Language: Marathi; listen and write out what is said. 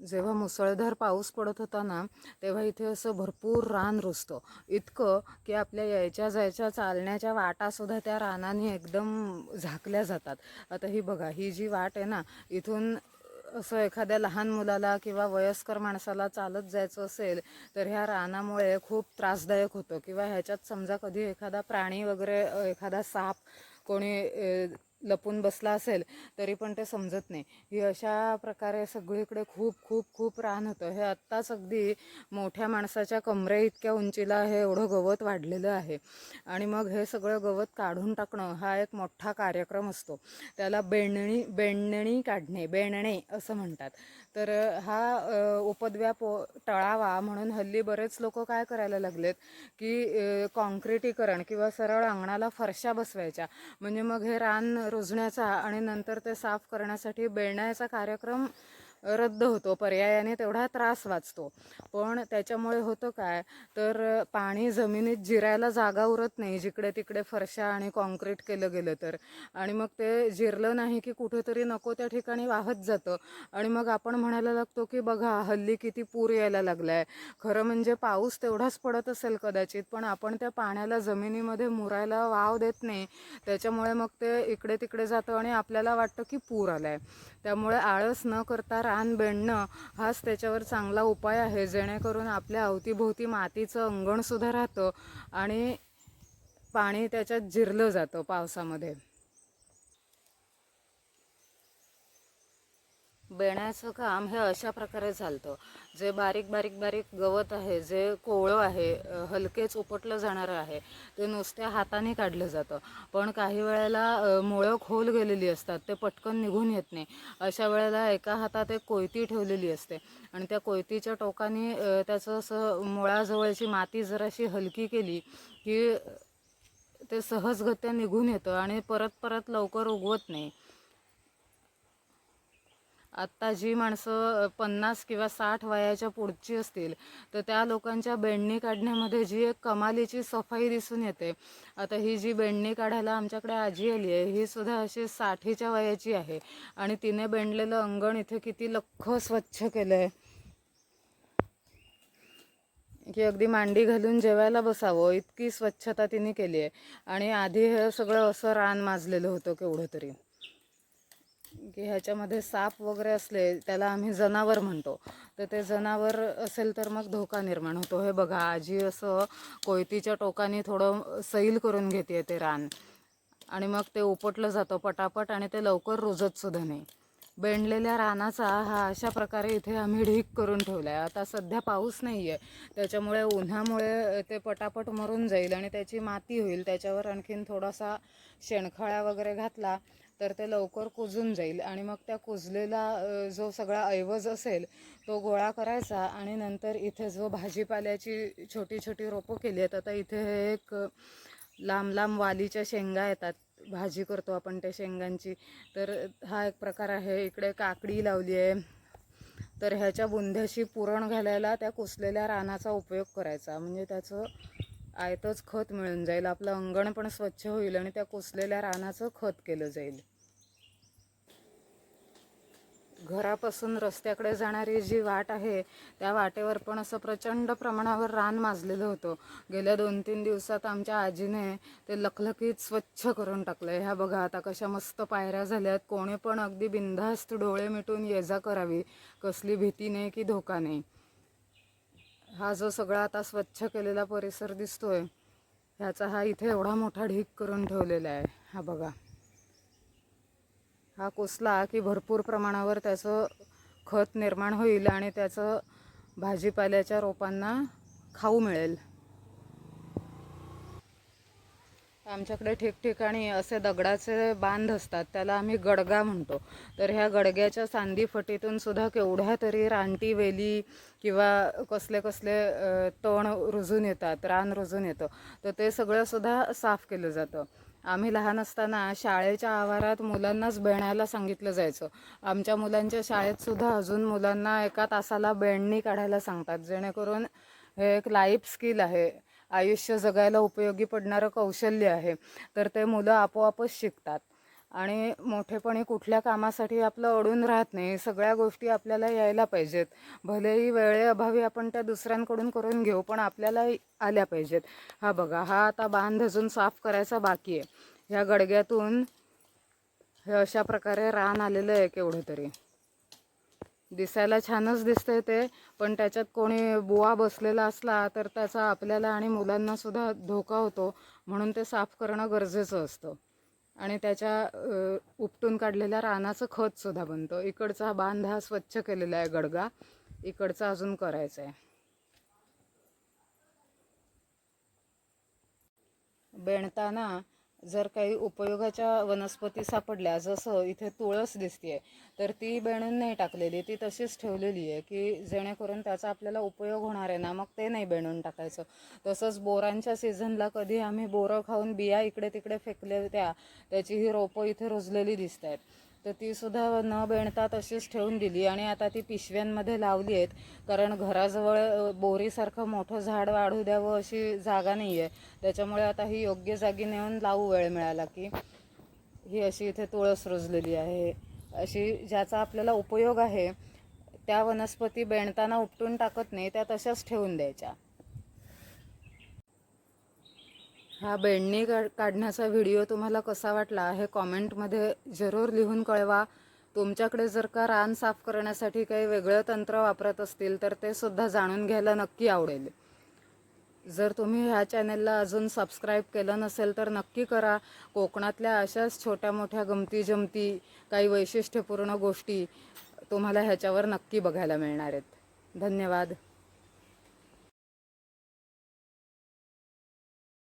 जेव्हा मुसळधार पाऊस पडत होता ना तेव्हा इथे असं भरपूर रान रुजतं. इतकं की आपल्या यायच्या जायच्या चालण्याच्या वाटासुद्धा त्या रानाने एकदम झाकल्या जातात. आता ही बघा ही जी वाट आहे ना इथून असं एखाद्या लहान मुलाला किंवा वयस्कर माणसाला चालत जायचं असेल तर ह्या रानामुळे खूप त्रासदायक होतं. किंवा ह्याच्यात समजा कधी एखादा प्राणी वगैरे एखादा साप कोणी लपून बसला असेल तरी पण ते समजत नाही. ही अशा प्रकारे सगळीकडे खूप खूप खूप रान होतं. हे आत्ताच अगदी मोठ्या माणसाच्या कमरे इतक्या उंचीला हे एवढं गवत वाढलेलं आहे. आणि मग हे सगळं गवत काढून टाकणं हा एक मोठा कार्यक्रम असतो. त्याला बेंडणी बेंडणी काढणे बेणणे असं म्हणतात. तर हा उपद्व्याप टळावा म्हणून हल्ली बरेच लोक काय करायला लागलेत की अ, कॉन्क्रिटीकरण किंवा सरळ अंगणाला फरशा बसवायच्या. म्हणजे मग हे रान रुजण्याचा आणि नंतर ते साफ करण्यासाठी बेळण्याचा कार्यक्रम रद्द होतो पर्यायाने तेवढा त्रास वाचतो. पण त्याच्यामुळे होतं काय? तर पाणी जमिनीत जिरायला जागा उरत नाही जिकडे तिकडे फरशा आणि कॉन्क्रीट केलं गेलं तर. आणि मग ते जिरलं नाही की कुठेतरी नको त्या ठिकाणी वाहत जातं. आणि मग आपण म्हणायला लागतो की बघा हल्ली किती पूर यायला लागलाय. खरं म्हणजे पाऊस तेवढाच पडत असेल कदाचित पण आपण त्या पाण्याला जमिनीमध्ये मुरायला वाव देत नाही. त्याच्यामुळे मग ते इकडे तिकडे जातं आणि आपल्याला वाटतं की पूर आलाय. त्यामुळे आळस न करता रान बेणणं हाच त्याच्यावर चांगला उपाय आहे. जेणेकरून आपल्या अवतीभोवती मातीचं अंगणसुद्धा राहतं आणि पाणी त्याच्यात जिरलं जातं पावसामध्ये. बेण्याचं काम हे अशा प्रकारे चालतं. जे बारीक बारीक बारीक गवत आहे जे कोवळं आहे हलकेच उपटलं जाणारं आहे ते नुसत्या हाताने काढलं जातं. पण काही वेळेला मुळं खोल गेलेली असतात ते पटकन निघून येत नाही. अशा वेळेला एका हातात एक कोयती ठेवलेली असते आणि त्या कोयतीच्या टोकाने त्याचं असं मुळाजवळची माती जराशी हलकी केली की ते सहजगत्या निघून येतं आणि परत परत लवकर उगवत नाही. आत्ता जी माणसं पन्नास किंवा साठ वयाच्या पुढची असतील तर त्या लोकांच्या बेंडणी काढण्यामध्ये जी एक कमालीची सफाई दिसून येते. आता ही जी बेंडणी काढायला आमच्याकडे आजी आली आहे ही सुद्धा अशी साठीच्या वयाची आहे आणि तिने बेंडलेलं अंगण इथे किती लख स्वच्छ केलं आहे की अगदी मांडी घालून जेवायला बसावं इतकी स्वच्छता तिने केली आहे. आणि आधी हे सगळं असं रान माजलेलं होतं केवढं तरी. की ह्याच्यामध्ये साप वगैरे असले त्याला आम्ही जनावर म्हणतो. तर ते जनावर असेल तर मग धोका निर्माण होतो. हे बघा आजी असं कोयतीच्या टोकाने थोडं सैल करून घेते ते रान. आणि मग ते उपटलं जातं पटापट आणि ते लवकर रुजत सुद्धा नाही. बेंडलेल्या रानाचा हा अशा प्रकारे इथे आम्ही ढीक करून ठेवला आहे आता सध्या पाऊस नाही आहे त्याच्यामुळे उन्हामुळे ते पटापट मरून जाईल आणि त्याची माती होईल. त्याच्यावर आणखीन थोडासा शेणखळा वगैरे घातला तर ते लवकर कुजून जाईल. आणि मग त्या कुजलेला जो सगळा ऐवज असेल तो गोळा करायचा आणि नंतर इथे जो भाजीपाल्याची छोटी छोटी रोपं केली आहेत आता इथे हे एक लांब लांब वालीच्या शेंगा येतात. भाजी करतो आपण त्या शेंगांची. तर हा एक प्रकार आहे. इकडे काकडी लावली आहे. तर ह्याच्या बुंध्याशी पुरण घालायला त्या कुसलेल्या रानाचा उपयोग करायचा. म्हणजे त्याचं आयतच खत मिळून जाईल. आपलं अंगण पण स्वच्छ होईल आणि त्या कुसलेल्या रानाचं खत केलं जाईल. घरापासून रस्त्याकडे जाणारी जी वाट आहे त्या वाटेवर पण असं प्रचंड प्रमाणावर रान माजलेलं होतं. गेल्या दोन तीन दिवसात आमच्या आजीने ते लखलखीत स्वच्छ करून टाकलं ह्या बघा आता कशा मस्त पायऱ्या झाल्यात. कोणी पण अगदी बिनधास्त डोळे मिटून ये जा करावी. कसली भीती नाही की धोका नाही. हा जो सगळा आता स्वच्छ केलेला परिसर दिसतोय ह्याचा हा इथे एवढा मोठा ढीक करून ठेवलेला आहे. हा बघा. हा कोसला की भरपूर प्रमाणावर त्याचं खत निर्माण होईल आणि त्याचं भाजीपाल्याच्या रोपांना खाऊ मिळेल. आमच्याकडे ठिकठिकाणी असे दगडाचे बांध असतात त्याला आम्ही गडगा म्हणतो. तर ह्या गडग्याच्या सांदी फटीतून सुद्धा केवढ्या तरी रानटी वेली किंवा कसले कसले तण रुजून येतात रान रुजून येतं. तर ते सगळं सुद्धा साफ केलं जातं. आम्ही लहान असताना शाळेच्या आवारात मुलांनाच बेणायला सांगितलं जायचं. आमच्या मुलांच्या शाळेत सुद्धा अजून मुलांना एका तासाला बेणणी काढायला सांगतात जेणेकरून हे एक लाईफ स्किल आहे. आयुष्य जगायला उपयोगी पडणारं कौशल्य आहे. तर ते मुलं आपोआपच शिकतात. आणि मोठेपणी कुठल्या कामासाठी आपलं अडून राहत नाही सगळ्या गोष्टी आपल्याला यायला पाहिजेत. भलेही वेळेअभावी आपण त्या दुसऱ्यांकडून करून घेऊ पण आपल्याला आल्या पाहिजेत. हा बघा हा आता बांध अजून साफ करायचा बाकी आहे. ह्या गडग्यातून हे अशा प्रकारे रान आलेलं आहे केवढं तरी. दिसायला छानच दिसतंय ते पण त्याच्यात कोणी बुवा बसलेला असला तर त्याचा आपल्याला आणि मुलांना सुद्धा धोका होतो. म्हणून ते साफ करणं गरजेचं असतं. आणि त्याच्या उपटून काढलेल्या रानाचं खत सुद्धा बनतं. इकडचा बांध हा स्वच्छ केलेला आहे गडगा. इकडचा अजून करायचा आहे. बेणताना जर काही उपयोगाच्या वनस्पती सापडल्या जसं इथे तुळस दिसतीये तर ती बेणून नाही टाकलेली. ती तशीच ठेवलेली आहे की जेणेकरून त्याचा आपल्याला उपयोग होणार आहे ना मग ते नाही बेणून टाकायचं. तसंच बोरांच्या सीझनला कधी आम्ही बोरं खाऊन बिया इकडे तिकडे फेकले त्या त्याची ही रोपं इथे रुजलेली दिसत आहेत तर ती सुद्धा न बेणता तशीच ठेवून दिली आणि आता ती पिशव्यांमध्ये लावली आहेत. कारण घराजवळ बोरीसारखं मोठं झाड वाढू द्यावं अशी जागा नाही आहे त्याच्यामुळे आता ही योग्य जागी नेऊन लावू वेळ मिळाला की ही अशी इथे तुळस रुजलेली आहे. अशी ज्याचा आपल्याला उपयोग आहे त्या वनस्पती बेणताना उपटून टाकत नाही त्या तशाच ठेवून द्यायच्या. हा बेडणी काढ काढण्याचा व्हिडिओ तुम्हाला कसा वाटला हे कॉमेंटमध्ये जरूर लिहून कळवा. तुमच्याकडे जर का रान साफ करण्यासाठी काही वेगळं तंत्र वापरत असतील तर ते सुद्धा जाणून घ्यायला नक्की आवडेल. जर तुम्ही ह्या चॅनलला अजून सबस्क्राईब केलं नसेल तर नक्की करा. कोकणातल्या अशाच छोट्या मोठ्या गमती जमती काही वैशिष्ट्यपूर्ण गोष्टी तुम्हाला ह्याच्यावर नक्की बघायला मिळणार आहेत. धन्यवाद.